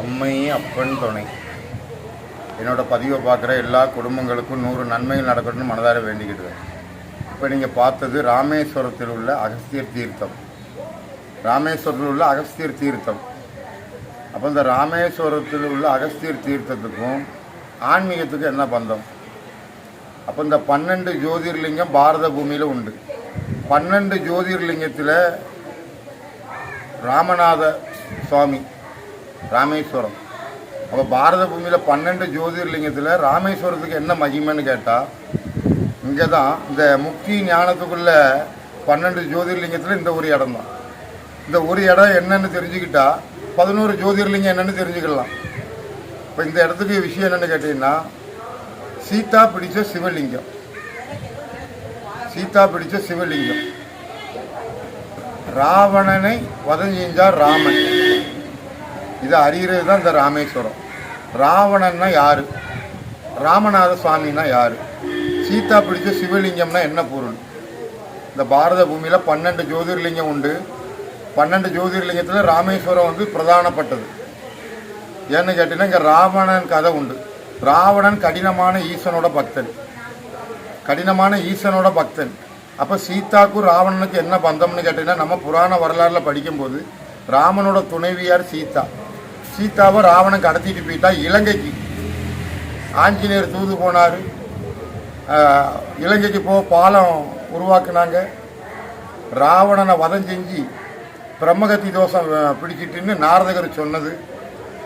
அம்மை அப்பன் துணை. என்னோட பதிவை பார்க்குற எல்லா குடும்பங்களுக்கும் நூறு நன்மைகள் நடக்கணும்னு மனதார வேண்டிக்கிடுவேன். இப்போ நீங்கள் பார்த்தது ராமேஸ்வரத்தில் உள்ள அகஸ்தியர் தீர்த்தம். ராமேஸ்வரத்தில் உள்ள அகஸ்தியர் தீர்த்தம். அப்போ இந்த ராமேஸ்வரத்தில் உள்ள அகஸ்தியர் தீர்த்தத்துக்கும் ஆன்மீகத்துக்கும் என்ன பந்தம்? அப்போ இந்த பன்னெண்டு ஜோதிர்லிங்கம் பாரத பூமியில் உண்டு. பன்னெண்டு ஜோதிர்லிங்கத்தில் ராமநாத சுவாமி ராமேஸ்வரம். அப்போ பாரத பூமியில் பன்னெண்டு ஜோதிர்லிங்கத்தில் ராமேஸ்வரத்துக்கு என்ன மகிமைன்னு கேட்டால் இங்கே தான் இந்த முக்கிய ஞானத்துக்குள்ள பன்னெண்டு ஜோதிர்லிங்கத்தில் இந்த ஒரு இடம் தான் இந்த ஒரு இடம் என்னன்னு தெரிஞ்சுக்கிட்டா பதினோரு ஜோதிர்லிங்கம் என்னென்னு தெரிஞ்சுக்கலாம். இப்போ இந்த இடத்துக்கு விஷயம் என்னென்னு கேட்டிங்கன்னா சீதா பிடிச்ச சிவலிங்கம். சீதா பிடிச்ச சிவலிங்கம். ராவணனை வதம் செஞ்சார் ராமன். இதை அறிகிறது தான் இந்த ராமேஸ்வரம். ராவணன்னா யார்? ராமநாத சுவாமின்னா யார்? சீதா பிடிச்ச சிவலிங்கம்னா என்ன பொருள்? இந்த பாரத பூமியில் பன்னெண்டு ஜோதிர்லிங்கம் உண்டு. பன்னெண்டு ஜோதிர்லிங்கத்தில் ராமேஸ்வரம் வந்து பிரதானப்பட்டது. ஏன்னு கேட்டீங்கன்னா இங்கே ராவணன் கதை உண்டு. ராவணன் கடினமான ஈசனோட பக்தன். கடினமான ஈசனோட பக்தன். அப்போ சீதாக்கும் ராவணனுக்கு என்ன பந்தம்னு கேட்டீங்கன்னா நம்ம புராண வரலாறில் படிக்கும்போது ராமனோட துணைவியார் சீதா. சீதாவை ராவணன் கடத்திட்டு போயிட்டா இலங்கைக்கு. ஆஞ்சநேயர் தூது போனார். இலங்கைக்கு போக பாலம் உருவாக்குனாங்க. ராவணனை வதம் செஞ்சு பிரம்மகத்தி தோஷம் பிடிச்சிட்டுன்னு நாரதகர் சொன்னது.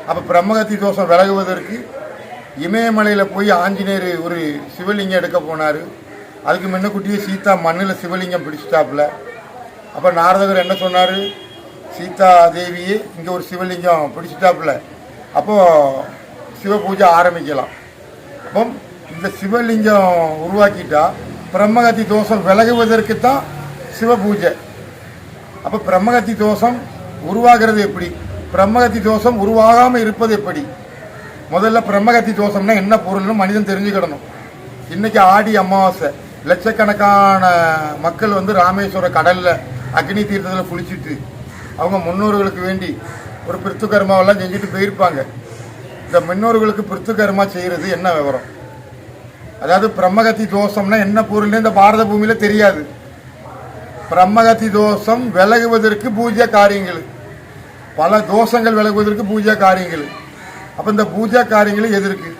அப்போ பிரம்மகத்தி தோஷம் விலகுவதற்கு இமயமலையில் போய் ஆஞ்சநேயர் ஒரு சிவலிங்கம் எடுக்க போனார். அதுக்கு முன்னக்குட்டியே சீதா மண்ணில் சிவலிங்கம் பிடிச்சிட்டாப்புல. அப்போ நாரதகர் என்ன சொன்னார்? சீதா தேவியே இங்கே ஒரு சிவலிங்கம் பிடிச்சிட்டாப்புல. அப்போது சிவ பூஜை ஆரம்பிக்கலாம். அப்போ இந்த சிவலிங்கம் உருவாக்கிட்டா பிரம்மகத்தி தோஷம் விலகுவதற்கு தான் சிவ பூஜை அப்போ பிரம்மகத்தி தோஷம் உருவாகிறது எப்படி? பிரம்மகத்தி தோஷம் உருவாகாமல் இருப்பது எப்படி? முதல்ல பிரம்மகத்தி தோஷம்னா என்ன பொருள்னு மனிதன் தெரிஞ்சுக்கிடணும். இன்றைக்கி ஆடி அமாவாசை. லட்சக்கணக்கான மக்கள் வந்து ராமேஸ்வர கடலில் அக்னி தீர்த்தத்தில் குளிச்சுட்டு அவங்க முன்னோர்களுக்கு வேண்டி ஒரு பிரித்து கர்மாவெல்லாம் செஞ்சுட்டு போயிருப்பாங்க. இந்த முன்னோர்களுக்கு பிரித்து கர்மா செய்கிறது என்ன விவரம்? அதாவது பிரம்மகத்தி தோஷம்னா என்ன பொருள்னு இந்த பாரத பூமியில் தெரியாது. பிரம்மகத்தி தோஷம் விலகுவதற்கு பூஜை காரியங்கள். பல தோஷங்கள் விலகுவதற்கு பூஜை காரியங்கள். அப்போ இந்த பூஜை காரியங்கள் எதிர்க்கு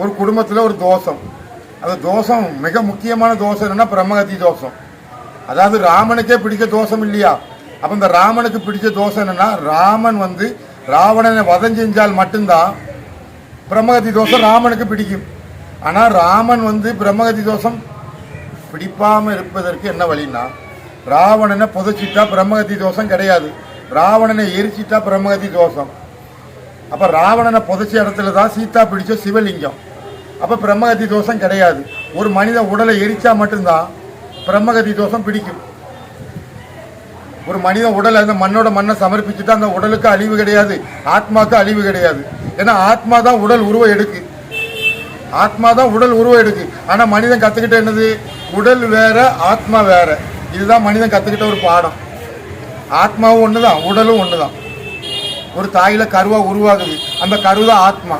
ஒரு குடும்பத்தில் ஒரு தோஷம். அந்த தோஷம் மிக முக்கியமான தோஷம் என்னன்னா பிரம்மகத்தி தோஷம். அதாவது ராமனுக்கே பிடிக்க தோஷம் இல்லையா? அப்போ இந்த ராமனுக்கு பிடிச்ச தோஷம் என்னன்னா ராமன் வந்து ராவணனை வதம் செஞ்சால் மட்டும்தான் பிரம்மகதி தோஷம் ராமனுக்கு பிடிக்கும். ஆனால் ராமன் வந்து பிரம்மகதி தோஷம் பிடிப்பாமல் இருப்பதற்கு என்ன வழின்னா ராவணனை புதைச்சிட்டா பிரம்மகதி தோஷம் கிடையாது. ராவணனை எரிச்சிட்டா பிரம்மகதி தோஷம் அப்போ ராவணனை புதைச்ச இடத்துல தான் சீதா பிடிச்ச சிவலிங்கம். அப்போ பிரம்மகதி தோஷம் கிடையாது. ஒரு மனித உடலை எரிச்சா மட்டும்தான் பிரம்மகதி தோஷம் பிடிக்கும். ஒரு மனித உடலை அந்த மண்ணோட மண்ணை சமர்ப்பிச்சுட்டு அந்த உடலுக்கு அழிவு கிடையாது. ஆத்மாக்கு அழிவு கிடையாது. ஏன்னா ஆத்மா தான் உடல் உருவம் எடுக்கு. ஆத்மா தான் உடல் உருவம் எடுக்கு. ஆனால் மனிதன் கற்றுக்கிட்ட என்னது? உடல் வேற ஆத்மா வேற. இதுதான் மனிதன் கற்றுக்கிட்ட ஒரு பாடம். ஆத்மாவும் ஒன்று தான் உடலும் ஒன்று தான் ஒரு தாயில் கருவாக உருவாகுது. அந்த கரு தான் ஆத்மா.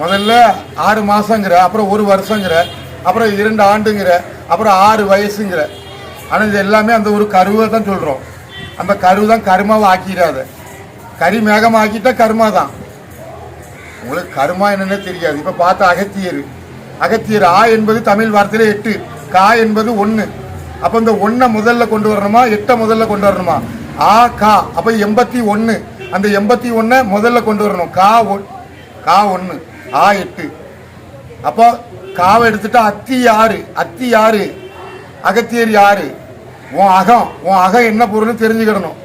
முதல்ல ஆறு மாதங்கிற அப்புறம் ஒரு வருஷங்கிற அப்புறம் இரண்டு ஆண்டுங்கிற அப்புறம் ஆறு வயசுங்கிற. ஆனால் இது எல்லாமே அந்த ஒரு கருவை தான் சொல்கிறோம் அந்த கரு தான் கருமாவை ஆக்கிடாத. கரி மேகம் ஆக்கிட்டா கருமா தான். உங்களுக்கு கருமா என்னன்னே தெரியாது. இப்போ பார்த்தா அகத்தியர். அகத்தியர் ஆ என்பது தமிழ் வார்த்தையில் எட்டு. கா என்பது ஒன்று அப்போ இந்த ஒன்றை முதல்ல கொண்டு வரணுமா? எட்டை முதல்ல கொண்டு வரணுமா? ஆ கா. அப்போ எண்பத்தி ஒன்று அந்த எண்பத்தி ஒன்றை முதல்ல கொண்டு வரணும். கா ஒன் கா ஒன்று ஆ எட்டு. அப்போ காவை எடுத்துட்டா அத்தி யாரு? அத்தி யாரு? அகத்தியர் யாரு? உன் அகம் உன் அகம் என்ன பொருள்னு தெரிஞ்சுக்கிடணும்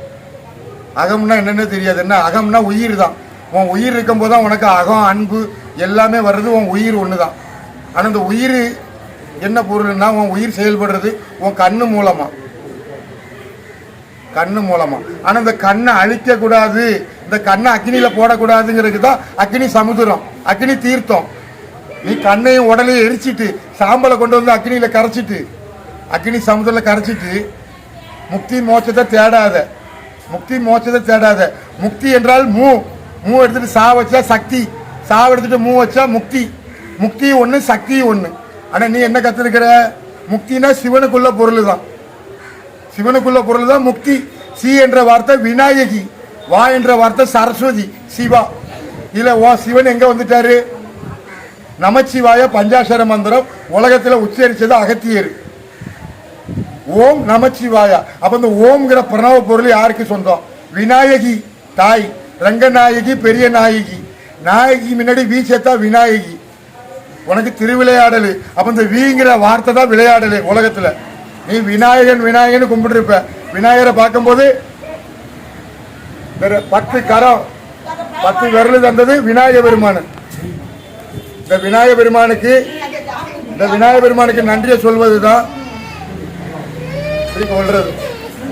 அகம்னா என்னென்ன தெரியாது. என்ன அகம்னா உயிர் தான். உன் உயிர் இருக்கும்போது தான் உனக்கு அகம் அன்பு எல்லாமே வர்றது உன் உயிர் ஒன்று தான் ஆனால் இந்த உயிர் என்ன பொருள்னா உன் உயிர் செயல்படுறது உன் கண்ணு மூலமாக கண்ணு மூலமாக ஆனால் இந்த கண்ணை அழிக்கக்கூடாது. இந்த கண்ணை அக்னியில் போடக்கூடாதுங்கிறதுக்கு தான் அக்னி சமுதிரம் அக்னி தீர்த்தம். நீ கண்ணையும் உடலையும் எரிச்சிட்டு சாம்பலை கொண்டு வந்து அக்னியில் கரைச்சிட்டு அக்னி சமுதிரத்துல கரைச்சிட்டு முக்தி மோட்சத்தை தேடாத முக்தி மோட்சத்தை தேடாத. முக்தி என்றால் மூ. மூ எடுத்துட்டு சா வச்சா சக்தி. சா எடுத்துட்டு மூ வச்சா முக்தி. முக்தி ஒன்று சக்தி ஒன்று ஆனால் நீ என்ன கற்றுருக்கிற முக்தினா சிவனுக்குள்ள பொருள் தான் சிவனுக்குள்ள பொருள் தான் முக்தி. சி என்ற வார்த்தை விநாயகி. வா என்ற வார்த்தை சரஸ்வதி சிவா. இல்லை வா சிவன் எங்கே வந்துட்டாரு? நமச்சிவாய பஞ்சாசர மந்திரம் உலகத்தில் உச்சரித்தது அகத்தியர். ஓம் நமச்சிவாயா. அப்ப இந்த ஓம்ங்கிற பிரணவ பொருள் யாருக்கு சொந்தம்? விநாயகி தாய். ரங்கநாயகி பெரிய நாயகி. நாயகி முன்னாடி வீ சேர்த்தா விநாயகி. உனக்கு திருவிளையாடல். அப்ப இந்த வீங்கிற வார்த்தை தான் விளையாடல் உலகத்துல. நீ விநாயகன் விநாயகன் கும்பிட்டுருப்ப. விநாயகரை பார்க்கும்போது இந்த பத்து கரம் பத்து விரல் தந்தது விநாயக பெருமான். இந்த விநாயக பெருமானுக்கு இந்த விநாயக பெருமானுக்கு நன்றியை சொல்வது தான் அப்படி சொல்றது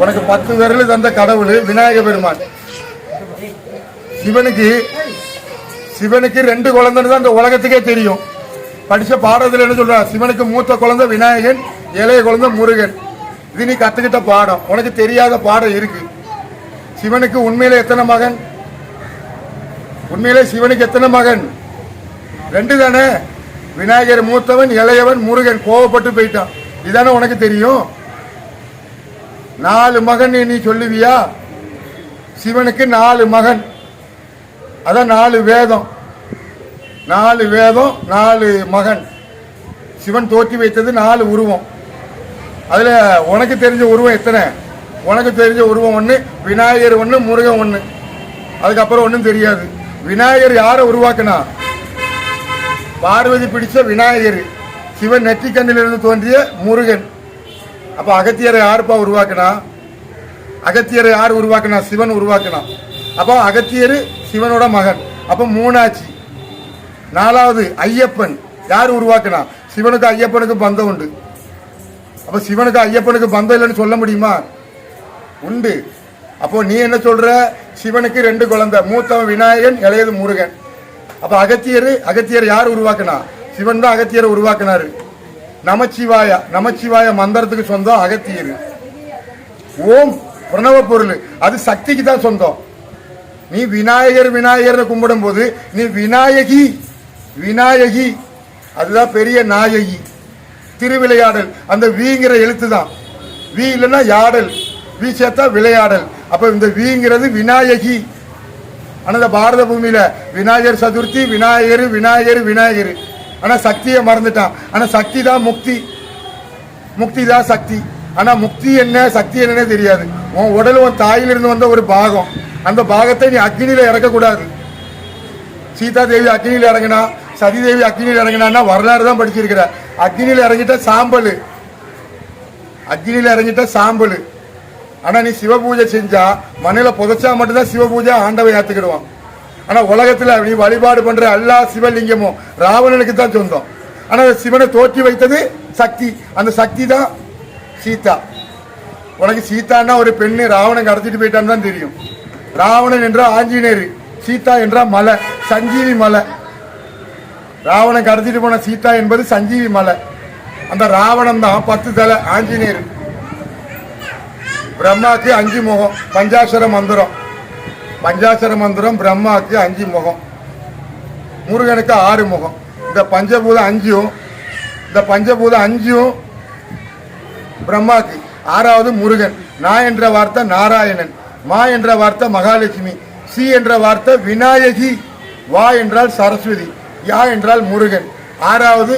உனக்கு பத்து விரல் தந்த கடவுள் விநாயக பெருமான். சிவனுக்கு சிவனுக்கு ரெண்டு குழந்தைன்னு தான் இந்த உலகத்துக்கே தெரியும். படிச்ச பாடத்துல என்ன சொல்கிறான் சிவனுக்கு மூத்த குழந்தை விநாயகன் இளைய குழந்தை முருகன். இது நீ கத்துக்கிட்ட பாடம். உனக்கு தெரியாத பாடம் இருக்கு. சிவனுக்கு உண்மையில எத்தனை மகன்? உண்மையிலே சிவனுக்கு எத்தனை மகன்? ரெண்டு தானே. விநாயகர் மூத்தவன் இளையவன் முருகன். கோவப்பட்டு போயிட்டான். இதானே உனக்கு தெரியும்? நாலு மகன் நீ சொல்லுவியா? சிவனுக்கு நாலு மகன். அதான் நாலு வேதம். நாலு வேதம் நாலு மகன். சிவன் தோற்றி வைத்தது நாலு உருவம். அதில் உனக்கு தெரிஞ்ச உருவம் எத்தனை? உனக்கு தெரிஞ்ச உருவம் ஒன்று விநாயகர் ஒன்று முருகன் ஒன்று அதுக்கப்புறம் ஒன்றும் தெரியாது. விநாயகர் யாரை உருவாக்குனா? பார்வதி பிடிச்ச விநாயகர். சிவன் நெற்றிக்கண்ணிலிருந்து தோன்றிய முருகன். அப்ப அகத்தியரை யாருப்பா உருவாக்குனா? அகத்தியரை யார் உருவாக்குனா? சிவன் உருவாக்குனா அப்போ அகத்தியர் சிவனோட மகன். அப்போ மூணாச்சி. நாலாவது ஐயப்பன். யார் உருவாக்குனா? சிவனுக்கு ஐயப்பனுக்கு பந்தம் உண்டு. அப்போ சிவனுக்கு ஐயப்பனுக்கு பந்தம் இல்லைன்னு சொல்ல முடியுமா? உண்டு. அப்போ நீ என்ன சொல்ற? சிவனுக்கு ரெண்டு குழந்தை. மூத்தவன் விநாயகன் இளையது முருகன். அப்போ அகத்தியர் அகத்தியர் யார் உருவாக்குனா? சிவன் தான் அகத்தியரை உருவாக்கினாரு. நமச்சிவாய நமச்சிவாய மந்திரத்துக்கு சொந்தம் அகத்தியர் ஓம் பிரணவ பொருள். அது சக்திக்கு தான் சொந்தம். நீ விநாயகர் விநாயகர்னு கும்பிடும் போது நீ விநாயகி விநாயகி. அதுதான் பெரிய நாயகி. திருவிளையாடல் அந்த வீங்கிற எழுத்து தான். வீ இல்லைன்னா யாடல். வீ சேர்த்தா விளையாடல். அப்ப இந்த வீங்கிறது விநாயகி. ஆனால் இந்த பாரத பூமியில விநாயகர் சதுர்த்தி விநாயகர் விநாயகர் விநாயகர். ஆனால் சக்தியை மறந்துட்டான். ஆனால் சக்தி தான் முக்தி. முக்தி தான் சக்தி. ஆனால் முக்தி என்ன சக்தி என்னன்னே தெரியாது. உன் உடல் உன் தாயிலிருந்து வந்த ஒரு பாகம். அந்த பாகத்தை நீ அக்னியில் இறக்கக்கூடாது. சீதா தேவி அக்னியில் இறங்கினா சதி தேவி அக்னியில் இறங்கினான்னா வரலாறு தான் படிச்சிருக்கிற. அக்னியில் இறங்கிட்ட சாம்பல். அக்னியில் இறங்கிட்ட சாம்பல். ஆனால் நீ சிவ பூஜை செஞ்சா மண்ணில் புதைச்சா மட்டும்தான் சிவ பூஜை ஆண்டவை ஏற்றுக்கிடுவான் ஆனால் உலகத்தில் நீ வழிபாடு பண்ணுற எல்லா சிவலிங்கமும் ராவணனுக்கு தான் சொந்தம். ஆனால் சிவனை தோற்றி வைத்தது சக்தி. அந்த சக்தி தான் சீதா. உனக்கு சீதான்னா ஒரு பெண்ணு ராவணன் கடத்திட்டு போயிட்டான்னு தான் தெரியும். ராவணன் என்றால் ஆஞ்சநேயர் சீதா என்றால் மலை சஞ்சீவி மலை. ராவணன் கடத்திட்டு போன சீதா என்பது சஞ்சீவி மலை. அந்த ராவணன் தான் பத்து தலை ஆஞ்சநேயர். பிரம்மாக்கு அஞ்சு முகம் பஞ்சாட்சர மந்திரம். பஞ்சாசர மந்திரம் பிரம்மாக்கு அஞ்சு முகம். முருகனுக்கு ஆறு முகம். இந்த பஞ்சபூதம் அஞ்சும் இந்த பஞ்சபூதம் அஞ்சும் பிரம்மாக்கு. ஆறாவது முருகன். நா என்ற வார்த்தை நாராயணன். மா என்ற வார்த்தை மகாலட்சுமி. சி என்ற வார்த்தை விநாயகி. வா என்றால் சரஸ்வதி. யா என்றால் முருகன். ஆறாவது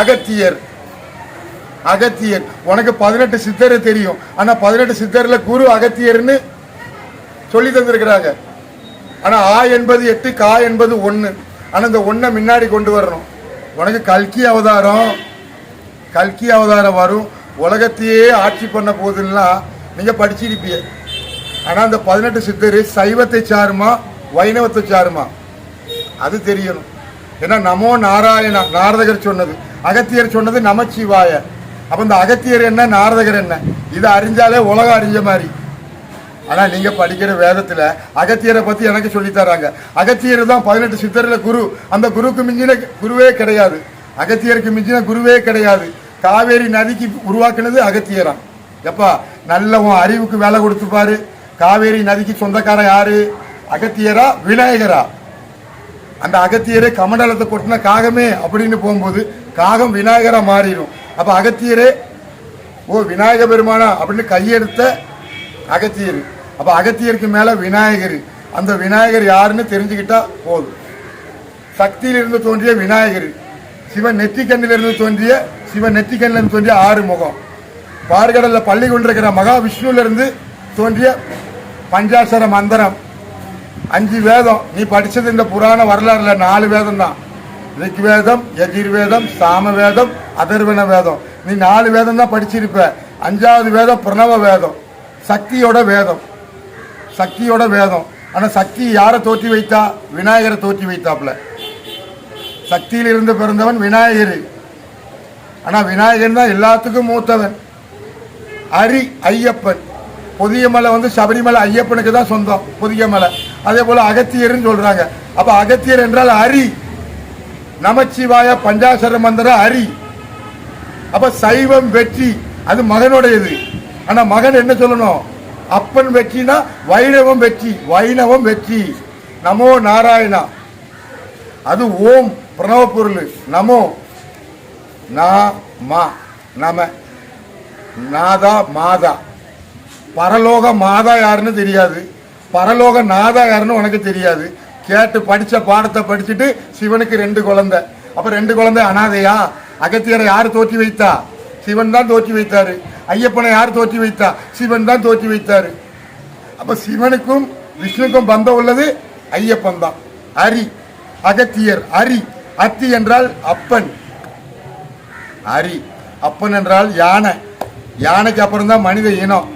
அகத்தியர். அகத்தியர். உனக்கு பதினெட்டு சித்தரை தெரியும். ஆனால் பதினெட்டு சித்தரில் குரு அகத்தியர்னு சொல்லி தந்திருக்கிறாங்க. ஆனா ஆ என்பது எட்டு கா என்பது ஒன்று ஆனா இந்த ஒன்றை முன்னாடி கொண்டு வரணும். உனக்கு கல்கி அவதாரம். கல்கி அவதாரம் வரும். உலகத்தையே ஆட்சி பண்ண போதுன்னா நீங்க படிச்சிருப்பீங்க. ஆனா அந்த பதினெட்டு சித்தர் சைவத்தை சாருமா வைணவத்தை சாருமா? அது தெரியணும். ஏன்னா நமோ நாராயணா நாரதகர் சொன்னது. அகத்தியர் சொன்னது நமச்சிவாய. அப்ப இந்த அகத்தியர் என்ன நாரதகர் என்ன? இதை அறிஞ்சாலே உலகம் அறிஞ்ச மாதிரி. ஆனால் நீங்கள் படிக்கிற வேதத்தில் அகத்தியரை பற்றி எனக்கு சொல்லித்தராங்க அகத்தியர் தான் பதினெட்டு சித்தரில் குரு. அந்த குருவுக்கு மிஞ்சின குருவே கிடையாது. அகத்தியருக்கு மிஞ்சின குருவே கிடையாது. காவேரி நதிக்கு உருவாக்குனது அகத்தியரா எப்பா நல்ல உன் அறிவுக்கு வேலை கொடுத்துப்பாரு காவேரி நதிக்கு சொந்தக்காரன் யாரு? அகத்தியரா விநாயகரா? அந்த அகத்தியரே கமண்டலத்தை கொட்டின காகமே அப்படின்னு போகும்போது காகம் விநாயகரா மாறிடும். அப்போ அகத்தியரே ஓ விநாயக பெருமானா? அப்படின்னு கையெடுத்த அகத்தியர். அப்ப அகத்தியருக்கு மேல விநாயகர். அந்த விநாயகர் யாருன்னு தெரிஞ்சுக்கிட்டா போதும். சக்தியிலிருந்து தோன்றிய விநாயகர். சிவன் நெற்றிக்கண்ணிலிருந்து தோன்றிய சிவன் நெற்றிக்கண்ணிலிருந்து தோன்றிய ஆறு முகம். பார்கடல்ல பள்ளி கொண்டிருக்கிற மகாவிஷ்ணுல இருந்து தோன்றிய பஞ்சாசர மந்திரம். அஞ்சு வேதம். நீ படிச்சது இந்த புராண வரலாறுல நாலு வேதம் தான் ரிக்வேதம் வேதம் சாமவேதம் சாம வேதம். அதர்வன வேதம் நீ நாலு வேதம் தான் படிச்சிருப்ப. அஞ்சாவது வேதம் பிரணவ வேதம். சக்தியோட வேதம். சக்தியோட வேதம் ஆனால் சக்தி யாரை தோற்றி வைத்தா? விநாயகரை தோற்றி வைத்தாப்புல. சக்தியில் இருந்து பிறந்தவன் விநாயகர். ஆனால் விநாயகன் தான் எல்லாத்துக்கும் மூத்தவன். அரி ஐயப்பன். புதிய மலை வந்து சபரிமலை ஐயப்பனுக்கு தான் சொந்தம் புதிய மலை. அதே போல் அகத்தியர்னு சொல்கிறாங்க அப்போ அகத்தியர் என்றால் அரி. நமச்சிவாய பஞ்சாசர மந்திர அரி. அப்போ சைவம் வெற்றி அது மகனுடையது. ஆனால் மகன் என்ன சொல்லணும்? அப்பன் வெற்றினா வைணவம் வெற்றி வைணவம் வெற்றி. நமோ நாராயணா. அது ஓம் பிரணவ பொருள். நமோ நா மா நம. நாதா மாதா. பரலோக மாதா யாருன்னு தெரியாது. பரலோக நாதா யாருன்னு உனக்கு தெரியாது. கேட்டு படித்த பாடத்தை படிச்சுட்டு சிவனுக்கு ரெண்டு குழந்தை. அப்போ ரெண்டு குழந்தை அனாதையா? அகத்தியரை யார் தோற்றி வைத்தா? சிவன் தான் தோற்றி வைத்தாரு. ஐயப்பனை யார் தோற்றி வைத்தா? சிவன் தான் தோற்றி வைத்தாரு. அப்ப சிவனுக்கும் விஷ்ணுக்கும் பந்தம் உள்ளது ஐயப்பன் தான். அரி அகத்தியர் அரி அத்தி என்றால் அப்பன். அரி அப்பன் என்றால் யானை. யானைக்கு அப்புறம் தான் மனித இனம்.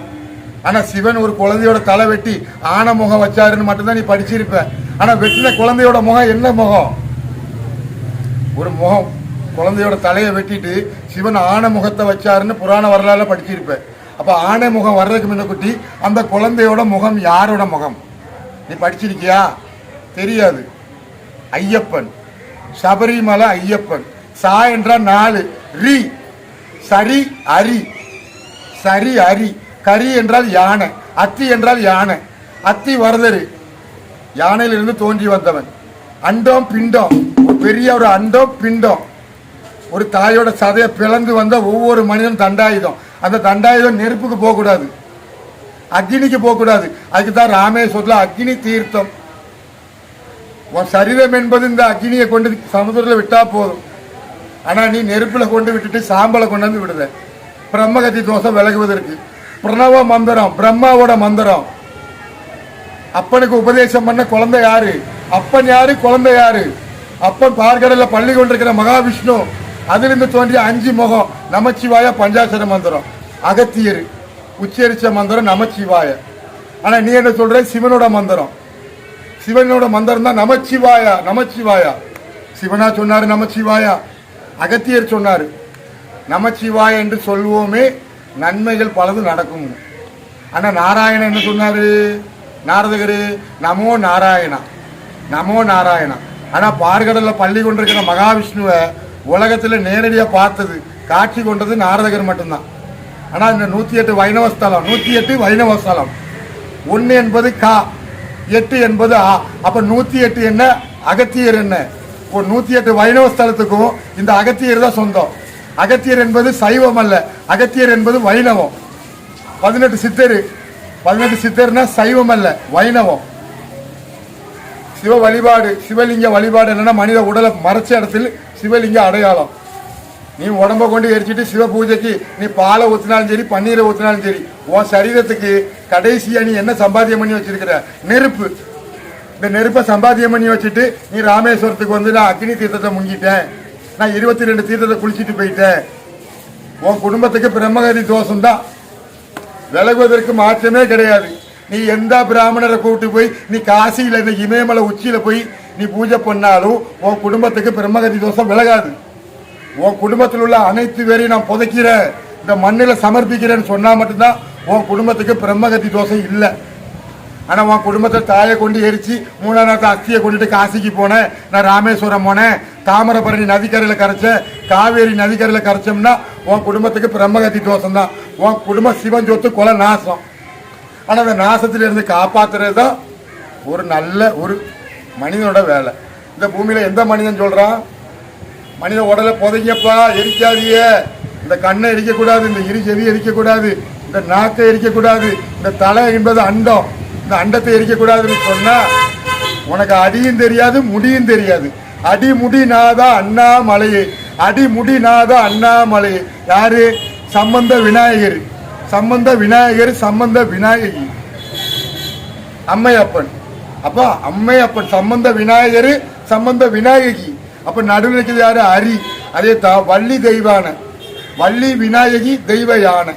ஆனா சிவன் ஒரு குழந்தையோட தலை வெட்டி ஆன முகம் வச்சாருன்னு மட்டும்தான் நீ படிச்சிருப்ப. ஆனா வெட்டின குழந்தையோட முகம் என்ன முகம்? ஒரு முகம் குழந்தையோட தலையை வெட்டிட்டு சிவன் ஆணை முகத்தை வச்சாருன்னு புராண வரலாறு படிச்சிருப்பேன் அப்போ ஆணை முகம் வர்றதுக்கு முன்னக்குட்டி அந்த குழந்தையோட முகம் யாரோட முகம்? நீ படிச்சிருக்கியா? தெரியாது. ஐயப்பன். சபரிமலை ஐயப்பன். சா என்றால் நாலு. ரி. சரி அரி. சரி அரி. கரி என்றால் யானை. அத்தி என்றால் யானை. அத்தி வரதரு. யானையிலிருந்து தோன்றி வந்தவன். அண்டம் பிண்டம். பெரிய ஒரு அண்டம் பிண்டம். ஒரு தாயோட சதையை பிளந்து வந்த ஒவ்வொரு மனிதன் தண்டாயுதம். அந்த தண்டாயுதம் நெருப்புக்கு போகக்கூடாது. அக்னிக்கு போகக்கூடாது. அதுக்கு தான் ராமேஸ்வரத்தில் அக்னி தீர்த்தம். உன் சரீரம் என்பது இந்த அக்னியை கொண்டு சமுதிரத்தில் விட்டால் போதும். ஆனால் நீ நெருப்பில் கொண்டு விட்டுட்டு சாம்பலை கொண்டு வந்து விடுத. பிரம்மகத்தி தோஷம் விலகுவதற்கு. பிரணவ மந்திரம் பிரம்மாவோட மந்திரம். அப்பனுக்கு உபதேசம் பண்ண குழந்தை யாரு? அப்பன் யாரு? குழந்தை யாரு? அப்பன் பார்க்கடல்ல பள்ளி கொண்டிருக்கிற மகாவிஷ்ணு. அதிலிருந்து தோன்றிய அஞ்சு முகம் நமச்சிவாய பஞ்சாசர மந்திரம். அகத்தியர் உச்சரிச்ச மந்திரம் நமச்சிவாய. ஆனால் நீ என்ன சொல்ற? சிவனோட மந்திரம். சிவனோட மந்திரம் தான் நமச்சிவாயா நமச்சிவாயா. சிவனா சொன்னாரு நமச்சிவாயா. அகத்தியர் சொன்னார் நமச்சிவாய என்று சொல்வோமே நன்மைகள் பலது நடக்கும். ஆனால் நாராயணன் என்ன சொன்னார்? நாரதகரு நமோ நாராயணா. நமோ நாராயணா. ஆனால் பார்கடலில் பள்ளி கொண்டிருக்கிற மகாவிஷ்ணுவை உலகத்தில் நேரடியாக பார்த்தது காட்சி கொண்டது நாரதகர் மட்டும்தான். ஆனால் இந்த நூற்றி எட்டு வைணவ ஸ்தலம் நூற்றி எட்டு வைணவ ஸ்தலம். ஒன்று என்பது கா எட்டு என்பது ஆ. அப்போ நூற்றி எட்டு என்ன? அகத்தியர் என்ன? இப்போ நூற்றி எட்டு வைணவ ஸ்தலத்துக்கும் இந்த அகத்தியர் தான் சொந்தம். அகத்தியர் என்பது சைவம் அல்ல அகத்தியர் என்பது வைணவம். பதினெட்டு சித்தர். பதினெட்டு சித்தர்னா சைவம் அல்ல வைணவம். சிவ வழிபாடு சிவலிங்க வழிபாடு என்னன்னா மனித உடலை மறைச்ச இடத்தில் சிவலிங்க அடையாளம். நீ உடம்ப கொண்டு எரிச்சிட்டு சிவ பூஜைக்கு நீ பாலை ஊற்றினாலும் சரி பன்னீரை ஊற்றினாலும் சரி உன் சரீரத்துக்கு கடைசியாக நீ என்ன சம்பாத்தியம் பண்ணி வச்சிருக்கிற? நெருப்பு. இந்த நெருப்பை சம்பாத்தியம் பண்ணி வச்சுட்டு நீ ராமேஸ்வரத்துக்கு வந்து நான் அக்னி தீர்த்தத்தை முங்கிட்டேன். நான் இருபத்தி ரெண்டு தீர்த்தத்தை குளிச்சுட்டு போயிட்டேன். உன் குடும்பத்துக்கு பிரம்மகதி தோஷம் தான் விலகுவதற்கு மாற்றமே கிடையாது. நீ எந்த பிராமணரை கூப்பிட்டு போய் நீ காசியில இந்த இமயமலை உச்சியில போய் நீ பூஜை பண்ணாலும் உன் குடும்பத்துக்கு பிரம்மகதி தோஷம் விலகாது. உன் குடும்பத்தில் உள்ள அனைத்து பேரையும் நான் புதைக்கிறேன் இந்த மண்ணில் சமர்ப்பிக்கிறேன்னு சொன்னா மட்டும்தான் உன் குடும்பத்துக்கு பிரம்மகதி தோஷம் இல்லை. ஆனால் உன் குடும்பத்தை தாயை கொண்டு எரிச்சு மூணா நாள் அஸ்தியை கொண்டுட்டு காசிக்கு போனேன். நான் ராமேஸ்வரம் போனேன். தாமிரபரணி நதிக்கரையில் கரைச்சேன் காவேரி நதிக்கரையில் கரைச்சோம்னா உன் குடும்பத்துக்கு பிரம்மகதி தோஷம் தான் உன் குடும்ப சிவன் சொத்து கொலை நாசம் ஆனால் அந்த நாசத்திலிருந்து இருந்து காப்பாத்துறது தான் ஒரு நல்ல ஒரு மனிதனோட வேலை. இந்த பூமியில் எந்த மனிதன் சொல்கிறான் மனித உடலை புதைங்கப்பா எரிக்காதிய இந்த கண்ணை எரிக்கக்கூடாது இந்த இரு செவி எரிக்கக்கூடாது இந்த நாக்கை எரிக்கக்கூடாது இந்த தலை என்பது அண்டம். இந்த அண்டத்தை எரிக்கக்கூடாதுன்னு சொன்னால் உனக்கு அடியும் தெரியாது முடியும் தெரியாது. அடி முடி நாதா அண்ணாமலையே அடி முடி நாதா அண்ணாமலையே யாரு? சம்பந்த விநாயகர். சம்பந்த விநாயகர் சம்பந்த விநாயகி. அம்மையப்பன். அப்போ அம்மையப்பன் சம்பந்த விநாயகர் சம்பந்த விநாயகி. அப்ப நடுவில் இருக்கிறது யாரு? ஹரி அதே தா வள்ளி தெய்வான. வள்ளி விநாயகி தெய்வ யானை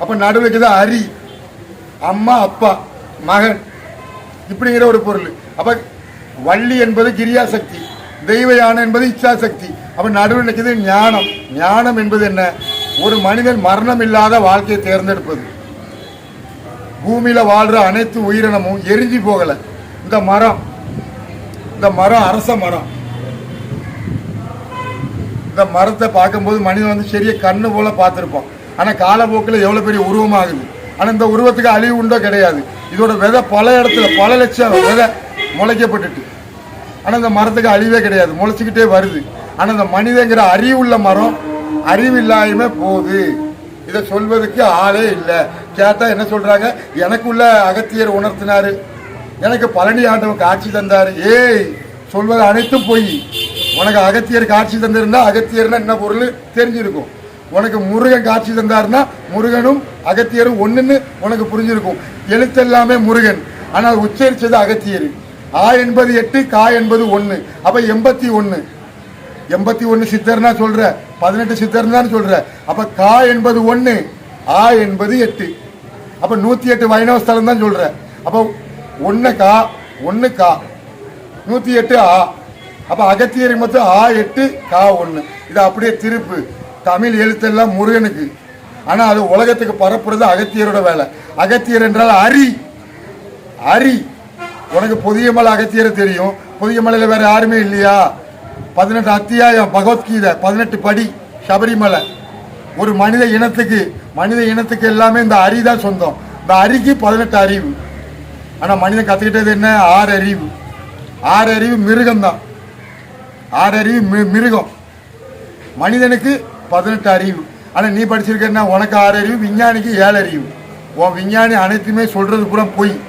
அப்ப நடுவில் இருக்கிறது ஹரி அம்மா அப்பா மகன். இப்படிங்கிற ஒரு பொருள். அப்ப வள்ளி என்பது கிரியாசக்தி. தெய்வ யானை என்பது இச்சாசக்தி. அப்ப நடுவில் நிற்கிறது ஞானம். ஞானம் என்பது என்ன? ஒரு மனிதன் மரணம் இல்லாத வாழ்க்கையை தேர்ந்தெடுப்பது. பூமியில் வாழ்கிற அனைத்து உயிரினமும் எரிஞ்சு போகலை. இந்த மரம் இந்த மரம் அரச மரம். இந்த மரத்தை பார்க்கும்போது மனிதன் வந்து சரியாக கண்ணு போல பார்த்துருப்போம் ஆனால் காலப்போக்கில் எவ்வளோ பெரிய உருவமாகுது. ஆனால் இந்த உருவத்துக்கு அழிவு உண்டோ கிடையாது. இதோட விதை பல இடத்துல பல லட்சம் விதை முளைக்கப்பட்டுட்டு. ஆனால் இந்த மரத்துக்கு அழிவே கிடையாது. முளைச்சிக்கிட்டே வருது. ஆனால் இந்த மனிதங்கிற அறிவுள்ள மரம் அறிவில்லாய்மை போகுது. இதை சொல்வதற்கு ஆளே இல்லை. கேட்டா என்ன சொல்றாங்க? எனக்குள்ள அகத்தியர் உணர்த்தினாரு. எனக்கு பழனி ஆண்டவன் காட்சி தந்தாரு. ஏய் சொல்வது அனைத்தும் பொய். உனக்கு அகத்தியர் காட்சி தந்திருந்தா அகத்தியர்னா என்ன பொருள்? தெரிஞ்சிருக்கும். உனக்கு முருகன் காட்சி தந்தாருன்னா முருகனும் அகத்தியரும் ஒன்றுன்னு உனக்கு புரிஞ்சிருக்கும். எழுத்தெல்லாமே முருகன். ஆனால் உச்சரித்தது அகத்தியர். ஆ என்பது எட்டு கா என்பது ஒன்று அப்போ எண்பத்தி ஒன்று எண்பத்தி ஒன்று சித்தர்னா சொல்ற பதினெட்டு சித்தர் தான் சொல்ற. அப்ப கா என்பது ஒன்று ஆ என்பது எட்டு. அப்ப நூத்தி எட்டு வைணவ ஸ்தலம் தான் சொல்ற. அப்ப ஒன்னு கா ஒன்னு கா. நூத்தி எட்டு ஆ. அப்ப அகத்தியரை மொத்தம் ஆ எட்டு கா ஒன்று இது அப்படியே திருப்பு. தமிழ் எழுத்தெல்லாம் முருகனுக்கு. ஆனா அது உலகத்துக்கு பரப்புறது அகத்தியரோட வேலை. அகத்தியர் என்றால் அரி. அரி. உனக்கு புதிய மலை அகத்தியரை தெரியும். புதிய மலையில வேற யாருமே இல்லையா? பதினெட்டு அத்தியாயம் பகவத்கீதை பதினெட்டு படி சபரிமலை. ஒரு மனித இனத்துக்கு மனித இனத்துக்கு எல்லாமே இந்த அறி தான் சொந்தம். இந்த அறிக்கு பதினெட்டு அறிவு. ஆனால் மனிதன் கற்றுக்கிட்டது என்ன? ஆறு அறிவு. ஆறு அறிவு மிருகம் தான். ஆறு அறிவு மி- மிருகம். மனிதனுக்கு பதினெட்டு அறிவு. ஆனால் நீ படிச்சிருக்கன்னா உனக்கு ஆறு அறிவு விஞ்ஞானிக்கு ஏழு அறிவு. உன் விஞ்ஞானி அனைத்துமே சொல்றது கூட பொய்.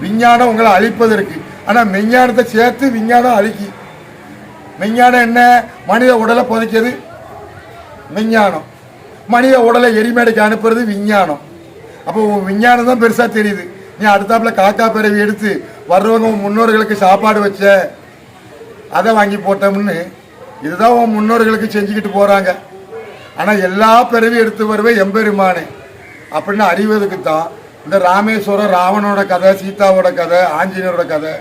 விஞ்ஞானம் உங்களை அழிப்பதற்கு. ஆனால் விஞ்ஞானத்தை சேர்த்து விஞ்ஞானம் அழிக்கும் விஞ்ஞானம் என்ன? மனித உடலை புதைக்கிறது. விஞ்ஞானம் மனித உடலை எரிமேடைக்கு அனுப்புறது விஞ்ஞானம். அப்போ உன் விஞ்ஞானம் தான் பெருசாக தெரியுது. நீ அடுத்தாப்புல காக்கா பிறவி எடுத்து வர்றவங்க உன் முன்னோர்களுக்கு சாப்பாடு வச்ச அதை வாங்கி போட்டோம்னு இதுதான் உன் முன்னோர்களுக்கு செஞ்சுக்கிட்டு போகிறாங்க ஆனால் எல்லா பிறவி எடுத்து வருவே எம்பெருமானே. அப்படின்னு அறிவதுக்கு தான் இந்த ராமேஸ்வரம் ராவணோட கதை சீதாவோட கதை ஆஞ்சநேயரோட கதை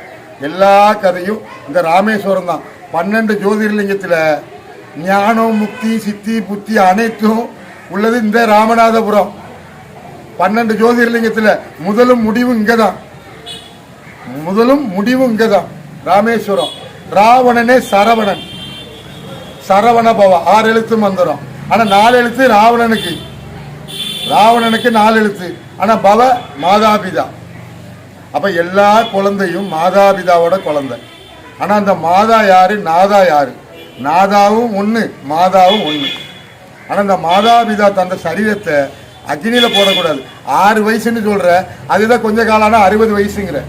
எல்லா கதையும் இந்த ராமேஸ்வரம் தான். பன்னெண்டு ஜோதிர்லிங்கத்தில் ஞானம் முக்தி சித்தி புத்தி அனைத்தும் உள்ளது இந்த ராமநாதபுரம். பன்னெண்டு ஜோதிர்லிங்கத்தில் முதலும் முடிவும் இங்கே தான் முதலும் முடிவும் இங்கே தான் ராமேஸ்வரம். ராவணனே சரவணன். சரவண பவ ஆறு எழுத்து மந்திரம். ஆனால் நாலு எழுத்து ராவணனுக்கு. ராவணனுக்கு நாலு எழுத்து. ஆனால் பவ மாதாபிதா. அப்போ எல்லா குழந்தையும் மாதாபிதாவோட குழந்தை. ஆனால் அந்த மாதா யாரு? நாதா யாரு? நாதாவும் ஒன்று மாதாவும் ஒன்று ஆனால் இந்த மாதாபிதா தந்த சரீரத்தை அக்னியில் போடக்கூடாது. ஆறு வயசுன்னு சொல்கிற அதுதான் கொஞ்ச காலம் ஆனால் அறுபது வயசுங்கிற.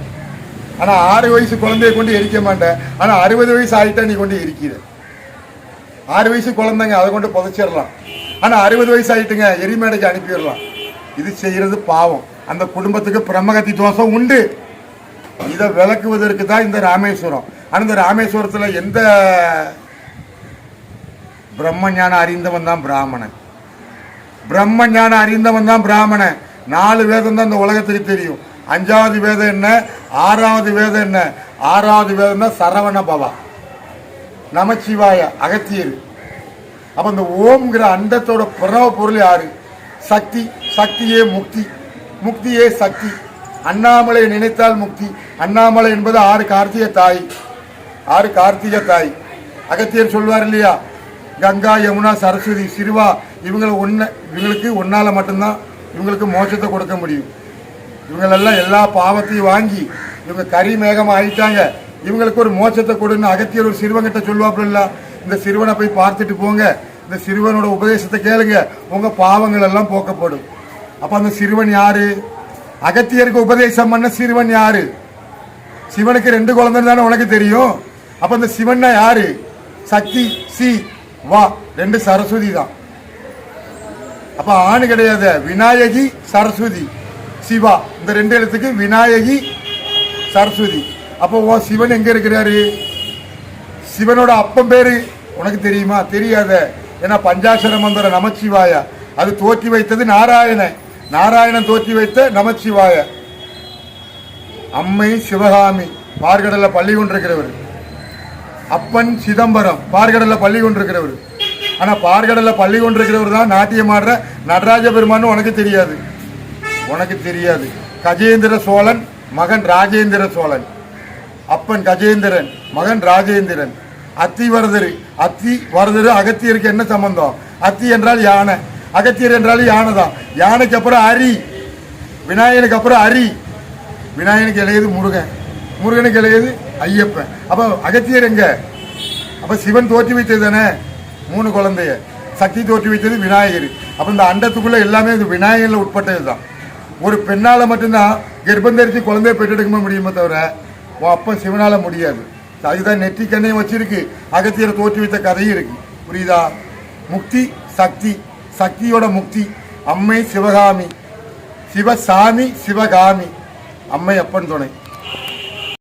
ஆனால் ஆறு வயசு குழந்தைய கொண்டு எரிக்க மாட்டேன் ஆனால் அறுபது வயசு ஆகிட்டா நீ கொண்டு எரிக்கிற. ஆறு வயசு குழந்தைங்க அதை கொண்டு புதைச்சிடலாம். ஆனால் அறுபது வயசு ஆகிட்டுங்க எரிமேடைக்கு அனுப்பிடலாம். இது செய்கிறது பாவம். அந்த குடும்பத்துக்கு பிரம்மகத்தி தோஷம் உண்டு. இதை விளக்குவதற்கு தான் இந்த ராமேஸ்வரம். அந்த ராமேஸ்வரத்தில் எந்த பிரம்ம ஞானம் அறிந்தவன் தான் பிராமணன். பிரம்ம ஞானம் அறிந்தவன் தான் பிராமணன். நாலு வேதம் தான் இந்த உலகத்துக்கு தெரியும். அஞ்சாவது வேதம் என்ன? ஆறாவது வேதம் என்ன? ஆறாவது வேதம் தான் சரவண பவா. நமச்சிவாய அகத்தியர். அப்போ இந்த ஓம்ங்கிற அண்டத்தோட பிரணவ பொருள் யாரு? சக்தி. சக்தியே முக்தி. முக்தியே சக்தி. அண்ணாமலை நினைத்தால் முக்தி. அண்ணாமலை என்பது ஆறு கார்த்திகை தாய். ஆறு கார்த்திகை தாய். அகத்தியர் சொல்வார் இல்லையா? கங்கா யமுனா சரஸ்வதி சிறுவா இவங்களை ஒன்ன இவங்களுக்கு ஒன்னால் மட்டும்தான் இவங்களுக்கு மோட்சத்தை கொடுக்க முடியும். இவங்களெல்லாம் எல்லா பாவத்தையும் வாங்கி இவங்க கரி மேகம் ஆகிட்டாங்க இவங்களுக்கு ஒரு மோட்சத்தை கொடுன்னு அகத்தியர் ஒரு சிறுவங்கிட்ட சொல்லுவாப்புல இந்த சிறுவனை போய் பார்த்துட்டு போங்க. இந்த சிறுவனோட உபதேசத்தை கேளுங்க. உங்கள் பாவங்கள் எல்லாம் போக்கப்படும். அப்போ அந்த சிறுவன் யாரு? அகத்தியருக்கு உபதேசம் பண்ண சிறுவன் யாரு? சிவனுக்கு ரெண்டு குழந்தைன்னு தானே உனக்கு தெரியும்? அப்ப இந்த சிவன்னா யாரு? சக்தி சி வா. ரெண்டு சரஸ்வதி தான். அப்ப ஆணு கிடையாது விநாயகி சரஸ்வதி சிவா. இந்த ரெண்டு எழுத்துக்கு விநாயகி சரஸ்வதி. அப்போ ஓ சிவன் எங்க இருக்கிறாரு? சிவனோட அப்பன் பேரு உனக்கு தெரியுமா? தெரியாத. ஏன்னா பஞ்சாசர மந்திர நமச்சிவாய. அது தோற்றி வைத்தது நாராயணன். நாராயணன் தோற்றி வைத்த நமச்சிவாய. அம்மை சிவகாமி. பார்கடல்ல பள்ளி கொண்டிருக்கிறவர். அப்பன் சிதம்பரம் பார்கடல்ல பள்ளி கொண்டிருக்கிறவர். ஆனா பார்கடல்ல பள்ளி கொண்டிருக்கிறவர் தான் நாட்டியம் ஆடுற நடராஜ பெருமான்னு உனக்கு தெரியாது. உனக்கு தெரியாது. கஜேந்திர சோழன் மகன் ராஜேந்திர சோழன். அப்பன் கஜேந்திரன் மகன் ராஜேந்திரன். அத்தி வரதர் அத்தி வரதரு அகத்தியருக்கு என்ன சம்பந்தம்? அத்தி என்றால் யானை. அகத்தியர் என்றால் யானை தான். யானைக்கு அப்புறம் அரி. விநாயகனுக்கு அப்புறம் அரி. விநாயகனுக்கு இளையது முருகன். முருகனுக்கு இளையது ஐயப்பன். அப்ப அகத்தியர் எங்க? அப்ப சிவன் தோற்றி வைத்தது தானே? மூணு குழந்தைய. சக்தி தோற்றி வைத்தது விநாயகர். அப்ப இந்த அண்டத்துக்குள்ள எல்லாமே இது விநாயகர்ல உட்பட்டது தான் ஒரு பெண்ணால மட்டும்தான் கர்ப்பம் தரிச்சு குழந்தைய பெற்றெடுக்க முடியுமே தவிர உன் அப்ப சிவனால முடியாது. அதுதான் நெற்றி கண்ணையும் வச்சிருக்கு. அகத்தியரை தோற்றி வைத்த கதையும் இருக்கு. புரியுதா? முக்தி சக்தி. சக்தியோட முக்தி. அம்மை சிவகாமி. சிவசாமி சிவகாமி. அம்மை அப்பன் துணை.